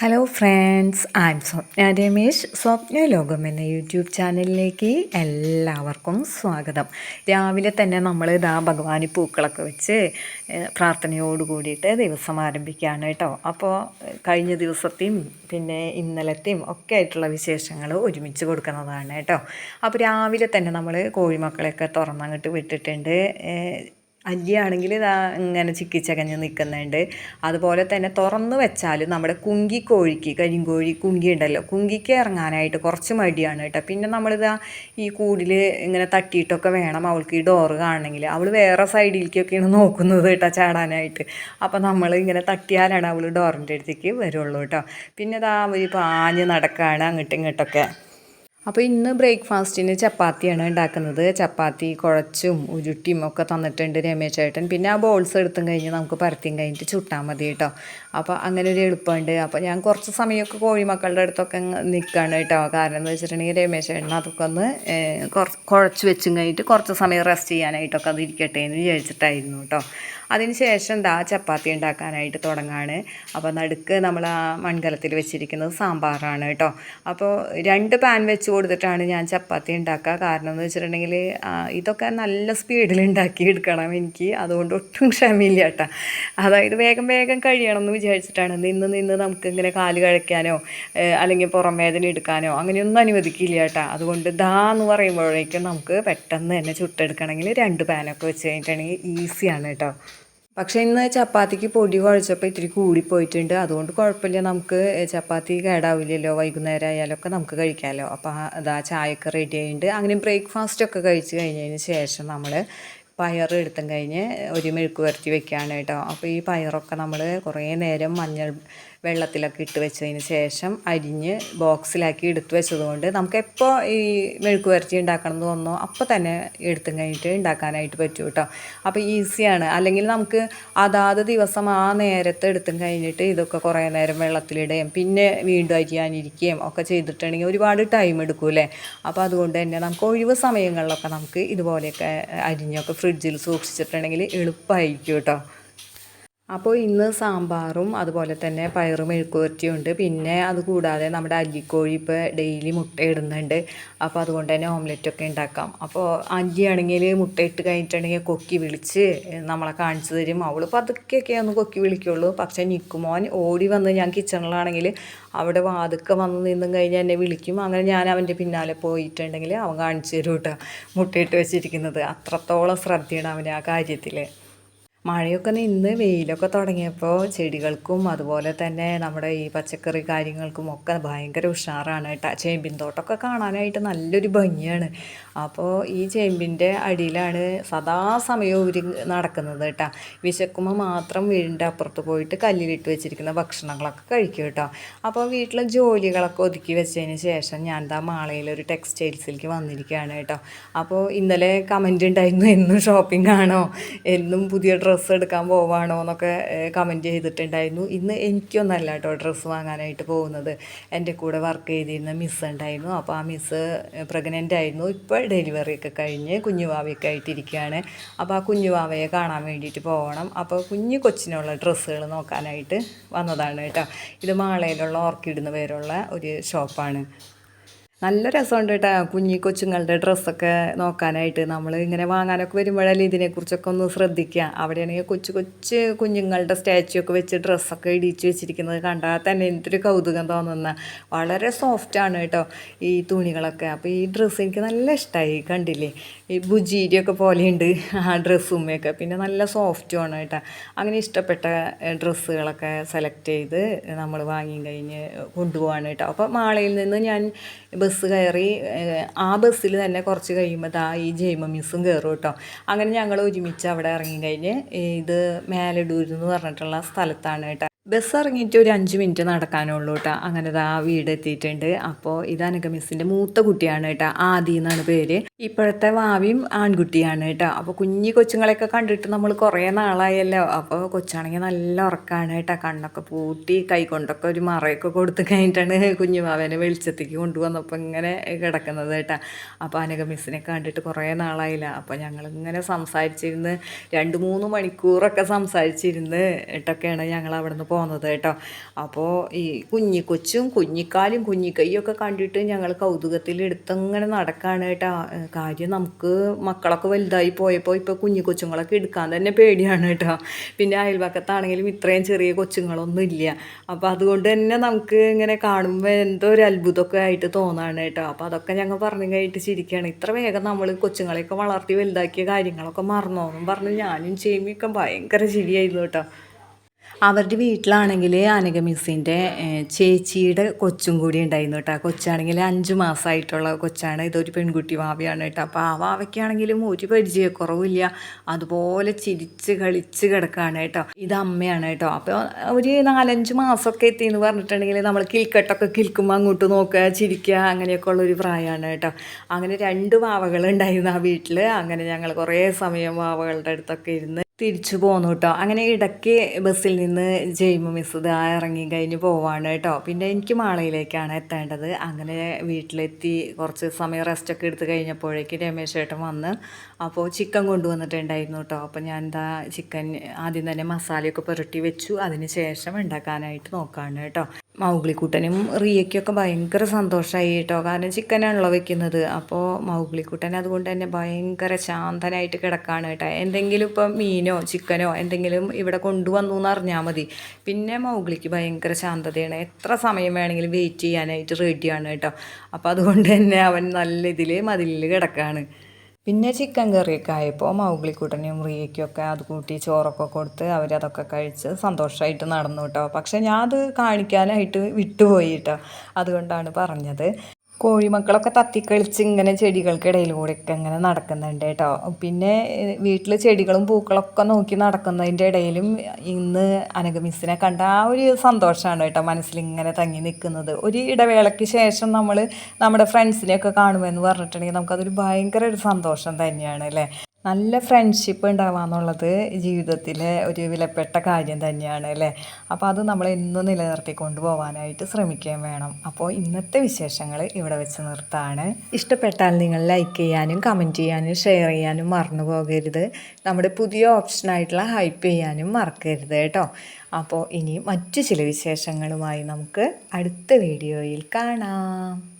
Hello friends I'm Swapna Ramesh Swapna Lokam എന്ന YouTube ചാനലിലേക്ക് എല്ലാവർക്കും സ്വാഗതം. രാവിലെ തന്നെ നമ്മൾ ഇതാ ഭഗവാന് പൂക്കളൊക്കെ വെച്ച് പ്രാർത്ഥനയോട് കൂടിയിട്ട് ദിവസം ആരംഭിക്കുകയാണ് കേട്ടോ. അപ്പോൾ കഴിഞ്ഞ ദിവസത്തെയും പിന്നെ ഇന്നലത്തെയും ഒക്കെ ആയിട്ടുള്ള വിശേഷങ്ങൾ ഒരുമിച്ച് കൊടുക്കുന്നതാണ് കേട്ടോ. അപ്പോൾ രാവിലെ തന്നെ നമ്മൾ കോഴിമക്കളെയൊക്കെ തുറന്നങ്ങോട്ട് വിട്ടിട്ടുണ്ട്. അല്ലിയാണെങ്കിൽ ഇതാ ഇങ്ങനെ ചിക്കിച്ചകഞ്ഞ് നിൽക്കുന്നുണ്ട് അതുപോലെ തന്നെ തുറന്നു വെച്ചാൽ നമ്മുടെ കുങ്കി കോഴിക്ക് കരിങ്കോഴി കുങ്കി ഉണ്ടല്ലോ കുങ്കിക്ക് ഇറങ്ങാനായിട്ട് കുറച്ച് മടിയാണ് കേട്ടോ. പിന്നെ നമ്മളിതാ ഈ കൂടിൽ ഇങ്ങനെ തട്ടിയിട്ടൊക്കെ വേണം അവൾക്ക് ഈ ഡോറ് കാണണമെങ്കിൽ അവൾ വേറെ സൈഡിലേക്കൊക്കെയാണ് നോക്കുന്നത് കേട്ടോ ചാടാനായിട്ട്. അപ്പോൾ നമ്മൾ ഇങ്ങനെ തട്ടിയാലാണ് അവൾ ഡോറിന്റെ അടുത്തേക്ക് വരുള്ളൂ കേട്ടോ. പിന്നെ ഇതാ ഒരു പാഞ്ഞ് നടക്കുകയാണ് അങ്ങോട്ടും ഇങ്ങോട്ടൊക്കെ. അപ്പോൾ ഇന്ന് ബ്രേക്ക്ഫാസ്റ്റിന് ചപ്പാത്തിയാണ് ഉണ്ടാക്കുന്നത്. ചപ്പാത്തി കുഴച്ചും ഉരുട്ടിയും ഒക്കെ തന്നിട്ടുണ്ട് രമേശ് ചേട്ടൻ. പിന്നെ ആ ബോൾസ് എടുത്തും കഴിഞ്ഞ് നമുക്ക് പരത്തിയും കഴിഞ്ഞിട്ട് ചുട്ടാൽ മതി കേട്ടോ. അപ്പോൾ അങ്ങനെ ഒരു എളുപ്പമുണ്ട്. അപ്പോൾ ഞാൻ കുറച്ച് സമയമൊക്കെ കോഴിമക്കളുടെ അടുത്തൊക്കെ നിൽക്കുകയാണ് കേട്ടോ. കാരണം എന്ന് വെച്ചിട്ടുണ്ടെങ്കിൽ രമേശ് ചേട്ടൻ അതൊക്കെ ഒന്ന് കുറച്ച് കുഴച്ച് വെച്ചും കഴിഞ്ഞിട്ട് കുറച്ച് സമയം റെസ്റ്റ് ചെയ്യാനായിട്ടൊക്കെ അത് ഇരിക്കട്ടെ എന്ന് വിചാരിച്ചിട്ടായിരുന്നു കേട്ടോ. അതിന് ശേഷം എന്താ ചപ്പാത്തി ഉണ്ടാക്കാനായിട്ട് തുടങ്ങാണ്. അപ്പോൾ നടുക്ക് നമ്മൾ ആ മൺകലത്തിൽ വെച്ചിരിക്കുന്നത് സാമ്പാറാണ് കേട്ടോ. അപ്പോൾ രണ്ട് പാൻ വെച്ച് കൊടുത്തിട്ടാണ് ഞാൻ ചപ്പാത്തി ഉണ്ടാക്കുക. കാരണം എന്ന് വെച്ചിട്ടുണ്ടെങ്കിൽ ഇതൊക്കെ നല്ല സ്പീഡിൽ ഉണ്ടാക്കി എടുക്കണം എനിക്ക്. അതുകൊണ്ട് ഒട്ടും ക്ഷമയില്ല കേട്ടോ. അതായത് വേഗം വേഗം കഴിയണം എന്ന് വിചാരിച്ചിട്ടാണ്. നിന്ന് നിന്ന് നമുക്ക് ഇങ്ങനെ കാൽ കഴിക്കാനോ അല്ലെങ്കിൽ പുറം വേദന എടുക്കാനോ അങ്ങനെയൊന്നും അനുവദിക്കില്ല കേട്ടോ. അതുകൊണ്ട് ദാ എന്ന് പറയുമ്പോഴേക്കും നമുക്ക് പെട്ടെന്ന് തന്നെ ചുട്ടെടുക്കണമെങ്കിൽ രണ്ട് പാനൊക്കെ വെച്ച് കഴിഞ്ഞിട്ടുണ്ടെങ്കിൽ ഈസിയാണ് കേട്ടോ. പക്ഷേ ഇന്ന് ചപ്പാത്തിക്ക് പൊടി കുഴച്ചപ്പോൾ ഇത്തിരി കൂടിപ്പോയിട്ടുണ്ട് അതുകൊണ്ട് കുഴപ്പമില്ല. നമുക്ക് ചപ്പാത്തി കേടാവില്ലല്ലോ. വൈകുന്നേരം ആയാലൊക്കെ നമുക്ക് കഴിക്കാമല്ലോ അപ്പോൾ അതാ ചായയൊക്കെ റെഡി ആയിട്ടുണ്ട്. അങ്ങനെ ബ്രേക്ക്ഫാസ്റ്റ് ഒക്കെ കഴിച്ച് കഴിഞ്ഞതിന് ശേഷം നമ്മൾ പയർ എടുത്തും കഴിഞ്ഞ് ഒരു മെഴുക്ക് പുരട്ടി വെക്കുകയാണ് കേട്ടോ. അപ്പോൾ ഈ പയറൊക്കെ നമ്മൾ കുറേ നേരം മഞ്ഞൾ വെള്ളത്തിലൊക്കെ ഇട്ട് വെച്ചതിന് ശേഷം അരിഞ്ഞ് ബോക്സിലാക്കി എടുത്തു വെച്ചതുകൊണ്ട് നമുക്ക് എപ്പോൾ ഈ മെഴുക്ക് വരച്ചി ഉണ്ടാക്കണം എന്ന് അപ്പോൾ തന്നെ എടുത്തും കഴിഞ്ഞിട്ട് ഉണ്ടാക്കാനായിട്ട് പറ്റും കേട്ടോ. അപ്പോൾ ഈസിയാണ്. അല്ലെങ്കിൽ നമുക്ക് അതാത് ദിവസം ആ നേരത്തെ എടുത്തും കഴിഞ്ഞിട്ട് ഇതൊക്കെ കുറേ നേരം വെള്ളത്തിലിടുകയും പിന്നെ വീണ്ടും അരിയാനിരിക്കുകയും ഒക്കെ ചെയ്തിട്ടുണ്ടെങ്കിൽ ഒരുപാട് ടൈം എടുക്കൂലേ അപ്പോൾ അതുകൊണ്ട് തന്നെ നമുക്ക് ഒഴിവ് സമയങ്ങളിലൊക്കെ നമുക്ക് ഇതുപോലെയൊക്കെ അരിഞ്ഞൊക്കെ ഫ്രിഡ്ജിൽ സൂക്ഷിച്ചിട്ടുണ്ടെങ്കിൽ എളുപ്പമായിരിക്കും കേട്ടോ. അപ്പോൾ ഇന്ന് സാമ്പാറും അതുപോലെ തന്നെ പയറും ഉണ്ട് പിന്നെ അത് കൂടാതെ നമ്മുടെ അല്ലിക്കോഴി ഇപ്പോൾ ഡെയിലി മുട്ട ഇടുന്നുണ്ട്. അപ്പോൾ അതുകൊണ്ട് തന്നെ ഓംലെറ്റൊക്കെ ഉണ്ടാക്കാം. അപ്പോൾ അല്ലിയാണെങ്കിൽ മുട്ട ഇട്ട് കഴിഞ്ഞിട്ടുണ്ടെങ്കിൽ കൊക്കി വിളിച്ച് നമ്മളെ കാണിച്ചു തരും. അവൾ പതുക്കെയൊക്കെ ഒന്ന് കൊക്കി വിളിക്കുള്ളൂ. പക്ഷേ നിൽക്കുമോൻ ഓടി വന്ന് ഞാൻ കിച്ചണിലാണെങ്കിൽ അവിടെ വാതുക്കെ വന്ന് നിന്നും കഴിഞ്ഞ് എന്നെ വിളിക്കും. അങ്ങനെ ഞാൻ അവന്റെ പിന്നാലെ പോയിട്ടുണ്ടെങ്കിൽ അവൻ കാണിച്ചു തരും കേട്ടോ മുട്ടയിട്ട് വെച്ചിരിക്കുന്നത്. അത്രത്തോളം ശ്രദ്ധയാണ് അവൻ ആ കാര്യത്തിൽ മഴയൊക്കെ നിന്ന് വെയിലൊക്കെ തുടങ്ങിയപ്പോൾ ചെടികൾക്കും അതുപോലെ തന്നെ നമ്മുടെ ഈ പച്ചക്കറി കാര്യങ്ങൾക്കും ഒക്കെ ഭയങ്കര ഉഷാറാണ് കേട്ടോ ചേമ്പിൻ തോട്ടമൊക്കെ കാണാനായിട്ട് നല്ലൊരു ഭംഗിയാണ്. അപ്പോൾ ഈ ചേമ്പിന്റെ അടിയിലാണ് സദാസമയവും ഇവർ നടക്കുന്നത് കേട്ടോ വിശക്കുമ്പോൾ മാത്രം വീടിന്റെ അപ്പുറത്ത് പോയിട്ട് കല്ലിലിട്ട് വെച്ചിരിക്കുന്ന ഭക്ഷണങ്ങളൊക്കെ കഴിക്കും കേട്ടോ അപ്പോൾ വീട്ടിലെ ജോലികളൊക്കെ ഒതുക്കി വെച്ചതിന് ശേഷം ഞാൻ എന്താ മാളയിൽ ഒരു ടെക്സ്റ്റൈൽസിലേക്ക് വന്നിരിക്കുകയാണ് കേട്ടോ അപ്പോൾ ഇന്നലെ കമന്റ് ഉണ്ടായിരുന്നു എന്നും ഷോപ്പിംഗ് ആണോ എന്നും പുതിയ ഡ്രസ്സ് എടുക്കാൻ പോവാണോ എന്നൊക്കെ കമന്റ് ചെയ്തിട്ടുണ്ടായിരുന്നു. ഇന്ന് എനിക്കൊന്നല്ല കേട്ടോ ഡ്രസ്സ് വാങ്ങാനായിട്ട് പോകുന്നത്. എന്റെ കൂടെ വർക്ക് ചെയ്തിരുന്ന മിസ് ഉണ്ടായിരുന്നു. അപ്പോൾ ആ മിസ് പ്രഗ്നന്റ് ആയിരുന്നു. ഇപ്പോൾ ഡെലിവറി ഒക്കെ കഴിഞ്ഞ് കുഞ്ഞുവാവയൊക്കെ ആയിട്ടിരിക്കുകയാണ്. അപ്പോൾ ആ കുഞ്ഞുവാവയെ കാണാൻ വേണ്ടിയിട്ട് പോകണം അപ്പോൾ കുഞ്ഞു കൊച്ചിനുള്ള ഡ്രസ്സുകൾ നോക്കാനായിട്ട് വന്നതാണ് കേട്ടോ ഇത് മാളയിലുള്ള ഓർക്കിഡ് എന്ന് പേരുള്ള ഒരു ഷോപ്പാണ് നല്ല രസമുണ്ട് കേട്ടോ. കുഞ്ഞി കൊച്ചുങ്ങളുടെ ഡ്രസ്സൊക്കെ നോക്കാനായിട്ട്. നമ്മൾ ഇങ്ങനെ വാങ്ങാനൊക്കെ വരുമ്പോഴല്ലേ ഇതിനെക്കുറിച്ചൊക്കെ ഒന്ന് ശ്രദ്ധിക്കുക അവിടെയാണെങ്കിൽ കൊച്ചു കൊച്ച് കുഞ്ഞുങ്ങളുടെ സ്റ്റാച്ചു ഒക്കെ വെച്ച് ഡ്രസ്സൊക്കെ ഇടിച്ച് വെച്ചിരിക്കുന്നത് കണ്ടാൽ തന്നെ എന്തൊരു കൗതുകം തോന്നുന്ന. വളരെ സോഫ്റ്റാണ് കേട്ടോ ഈ തുണികളൊക്കെ. അപ്പോൾ ഈ ഡ്രസ്സ് എനിക്ക് നല്ല ഇഷ്ടമായി കണ്ടില്ലേ? ഈ ബുജീരിയൊക്കെ പോലെയുണ്ട് ആ ഡ്രസ്സുമ്മയൊക്കെ. പിന്നെ നല്ല സോഫ്റ്റുമാണ് കേട്ടോ. അങ്ങനെ ഇഷ്ടപ്പെട്ട ഡ്രസ്സുകളൊക്കെ സെലക്ട് ചെയ്ത് നമ്മൾ വാങ്ങി കഴിഞ്ഞ് കൊണ്ടുപോവാണ് കേട്ടോ. അപ്പോൾ മാളയിൽ നിന്ന് ഞാൻ ബസ് കയറി ആ ബസ്സിൽ തന്നെ കുറച്ച് കഴിയുമ്പോൾ ദാ ഈ ജൈമ മിസ്സും കയറും കേട്ടോ. അങ്ങനെ ഞങ്ങൾ ഒരുമിച്ച് അവിടെ ഇറങ്ങി കഴിഞ്ഞ് ഇത് മേലെ എന്ന് പറഞ്ഞിട്ടുള്ള സ്ഥലത്താണ് കേട്ടോ. ബസ് ഇറങ്ങിയിട്ട് ഒരു അഞ്ച് മിനിറ്റ് നടക്കാനുള്ളൂ കേട്ടോ അങ്ങനെ ആ വീട് എത്തിയിട്ടുണ്ട് അപ്പോൾ ഇത് അനുഗമിസിന്റെ മൂത്ത കുട്ടിയാണ് കേട്ടോ ആദി എന്നാണ് പേര്. ഇപ്പോഴത്തെ വാവിയും ആൺകുട്ടിയാണ് കേട്ടോ അപ്പോൾ കുഞ്ഞി കൊച്ചുങ്ങളെയൊക്കെ കണ്ടിട്ട് നമ്മൾ കുറേ നാളായല്ലോ. അപ്പോൾ കൊച്ചാണെങ്കിൽ നല്ല ഉറക്കമാണ് കേട്ടോ കണ്ണൊക്കെ പൂട്ടി കൈ കൊണ്ടൊക്കെ ഒരു മറയൊക്കെ കൊടുത്തു കഴിഞ്ഞിട്ടാണ് കുഞ്ഞു വാവേനെ വെളിച്ചത്തേക്ക് കൊണ്ടുവന്നപ്പോൾ ഇങ്ങനെ കിടക്കുന്നത് കേട്ടോ അപ്പോൾ അനുഗമിസിനെ കണ്ടിട്ട് കുറേ നാളായില്ല. അപ്പോൾ ഞങ്ങളിങ്ങനെ സംസാരിച്ചിരുന്ന് രണ്ട് മൂന്ന് മണിക്കൂറൊക്കെ സംസാരിച്ചിരുന്ന് ഇട്ടൊക്കെയാണ് ഞങ്ങൾ അവിടെ നിന്ന് പോകുന്നത് കേട്ടോ. അപ്പോൾ ഈ കുഞ്ഞിക്കൊച്ചും കുഞ്ഞിക്കാലും കുഞ്ഞിക്കൈയും ഒക്കെ കണ്ടിട്ട് ഞങ്ങൾ കൗതുകത്തിൽ എടുത്തങ്ങനെ നടക്കാണ് കേട്ടോ. കാര്യം നമുക്ക് മക്കളൊക്കെ വലുതായി പോയപ്പോൾ ഇപ്പോൾ കുഞ്ഞു കൊച്ചുങ്ങളൊക്കെ എടുക്കാൻ തന്നെ പേടിയാണ് കേട്ടോ. പിന്നെ അയൽവക്കത്താണെങ്കിലും ഇത്രയും ചെറിയ കൊച്ചുങ്ങളൊന്നും ഇല്ല. അപ്പോൾ അതുകൊണ്ട് തന്നെ നമുക്ക് ഇങ്ങനെ കാണുമ്പോൾ എന്തോ ഒരു അത്ഭുതമൊക്കെ ആയിട്ട് തോന്നാണ് കേട്ടോ. അപ്പോൾ അതൊക്കെ ഞങ്ങൾ പറഞ്ഞു കഴിഞ്ഞിട്ട് ചിരിക്കുകയാണ് ഇത്ര വേഗം നമ്മൾ കൊച്ചുങ്ങളെയൊക്കെ വളർത്തി വലുതാക്കിയ കാര്യങ്ങളൊക്കെ മറന്നോന്നും പറഞ്ഞ് ഞാനും ചേമിയൊക്കെ ഭയങ്കര ചിരിയായിരുന്നു കേട്ടോ. അവരുടെ വീട്ടിലാണെങ്കിൽ അനഗമിസിന്റെ ചേച്ചിയുടെ കൊച്ചും കൂടി ഉണ്ടായിരുന്നു കേട്ടോ കൊച്ചാണെങ്കിൽ അഞ്ച് മാസമായിട്ടുള്ള കൊച്ചാണ്. ഇതൊരു പെൺകുട്ടി വാവയാണ് കേട്ടോ അപ്പോൾ ആ വാവയ്ക്കാണെങ്കിലും ഒരു പരിചയക്കുറവില്ല അതുപോലെ ചിരിച്ച് കളിച്ച് കിടക്കുകയാണ് കേട്ടോ ഇത് അമ്മയാണ് കേട്ടോ അപ്പോൾ ഒരു നാലഞ്ച് മാസമൊക്കെ എത്തി എന്ന് പറഞ്ഞിട്ടുണ്ടെങ്കിൽ നമ്മൾ കിൽക്കട്ടൊക്കെ കിൽക്കുമ്പോൾ അങ്ങോട്ട് നോക്കുക ചിരിക്കുക അങ്ങനെയൊക്കെ ഉള്ളൊരു പ്രായമാണ് കേട്ടോ അങ്ങനെ രണ്ട് വാവകൾ ഉണ്ടായിരുന്നു ആ വീട്ടിൽ അങ്ങനെ ഞങ്ങൾ കുറേ സമയം വാവകളുടെ അടുത്തൊക്കെ ഇരുന്ന് തിരിച്ചു പോന്നു കേട്ടോ അങ്ങനെ ഇടയ്ക്ക് ബസ്സിൽ നിന്ന് ജെയിമു മിസ് ഇതാ ഇറങ്ങി കഴിഞ്ഞ് പോവാണ് കേട്ടോ പിന്നെ എനിക്ക് മാളയിലേക്കാണ് എത്തേണ്ടത്. അങ്ങനെ വീട്ടിലെത്തി കുറച്ച് സമയം റെസ്റ്റൊക്കെ എടുത്ത് കഴിഞ്ഞപ്പോഴേക്ക് രമേശ് ചേട്ടൻ വന്ന് അപ്പോൾ ചിക്കൻ കൊണ്ടുവന്നിട്ടുണ്ടായിരുന്നു കേട്ടോ അപ്പോൾ ഞാൻ എന്താ ചിക്കൻ ആദ്യം തന്നെ മസാലയൊക്കെ പുരട്ടി വെച്ചു. അതിന് ശേഷം ഉണ്ടാക്കാനായിട്ട് നോക്കാണ് കേട്ടോ മൗഗ്ലിക്കുട്ടനും റിയയ്ക്കൊക്കെ ഭയങ്കര സന്തോഷമായി കേട്ടോ. കാരണം ചിക്കനാണല്ലോ വെക്കുന്നത്. അപ്പോൾ മൗഗ്ലിക്കുട്ടൻ അതുകൊണ്ട് തന്നെ ഭയങ്കര ശാന്തനായിട്ട് കിടക്കാണ് കേട്ടോ. എന്തെങ്കിലും ഇപ്പം മീനോ ചിക്കനോ എന്തെങ്കിലും ഇവിടെ കൊണ്ടുവന്നു എന്ന് അറിഞ്ഞാൽ മതി. പിന്നെ മൗഗ്ലിക്ക് ഭയങ്കര ശാന്തതയാണ്. എത്ര സമയം വേണമെങ്കിലും വെയിറ്റ് ചെയ്യാനായിട്ട് റെഡിയാണ് കേട്ടോ. അപ്പോൾ അതുകൊണ്ട് തന്നെ അവൻ നല്ല ഇതിൽ മതിലിൽ കിടക്കാണ്. പിന്നെ ചിക്കൻ കറിയൊക്കെ ആയപ്പോൾ മൗഗ്ലിക്കുട്ടനും റിയയ്ക്കൊക്കെ അത് കൂട്ടി ചോറൊക്കെ കൊടുത്ത് അവരതൊക്കെ കഴിച്ച് സന്തോഷമായിട്ട് നടന്നു കേട്ടോ. പക്ഷെ ഞാൻ അത് കാണിക്കാനായിട്ട് വിട്ടുപോയി കേട്ടോ. അതുകൊണ്ടാണ് പറഞ്ഞത്. കോഴിമക്കളൊക്കെ തത്തിക്കളിച്ച് ഇങ്ങനെ ചെടികൾക്കിടയിലൂടെയൊക്കെ ഇങ്ങനെ നടക്കുന്നുണ്ട് കേട്ടോ. പിന്നെ വീട്ടിൽ ചെടികളും പൂക്കളൊക്കെ നോക്കി നടക്കുന്നതിന്റെ ഇടയിലും ഇന്ന് അനഗമിസിനെ കണ്ട ആ ഒരു സന്തോഷമാണ് കേട്ടോ മനസ്സിൽ ഇങ്ങനെ തങ്ങി നിൽക്കുന്നത്. ഒരു ഇടവേളയ്ക്ക് ശേഷം നമ്മൾ നമ്മുടെ ഫ്രണ്ട്സിനെയൊക്കെ കാണുമെന്ന് പറഞ്ഞിട്ടുണ്ടെങ്കിൽ നമുക്കതൊരു ഭയങ്കര ഒരു സന്തോഷം തന്നെയാണ് അല്ലേ? നല്ല ഫ്രണ്ട്ഷിപ്പ് ഉണ്ടാവുക എന്നുള്ളത് ജീവിതത്തിലെ ഒരു വിലപ്പെട്ട കാര്യം തന്നെയാണ് അല്ലേ? അപ്പോൾ അത് നമ്മൾ എന്നും നിലനിർത്തി കൊണ്ടുപോകാനായിട്ട് ശ്രമിക്കുകയും വേണം. അപ്പോൾ ഇന്നത്തെ വിശേഷങ്ങൾ ഇവിടെ വെച്ച് നിർത്താണ്. ഇഷ്ടപ്പെട്ടാൽ നിങ്ങൾ ലൈക്ക് ചെയ്യാനും കമന്റ് ചെയ്യാനും ഷെയർ ചെയ്യാനും മറന്നു പോകരുത്. നമ്മുടെ പുതിയ ഓപ്ഷനായിട്ടുള്ള ഹൈപ്പ് ചെയ്യാനും മറക്കരുത് കേട്ടോ. അപ്പോൾ ഇനി മറ്റു ചില വിശേഷങ്ങളുമായി നമുക്ക് അടുത്ത വീഡിയോയിൽ കാണാം.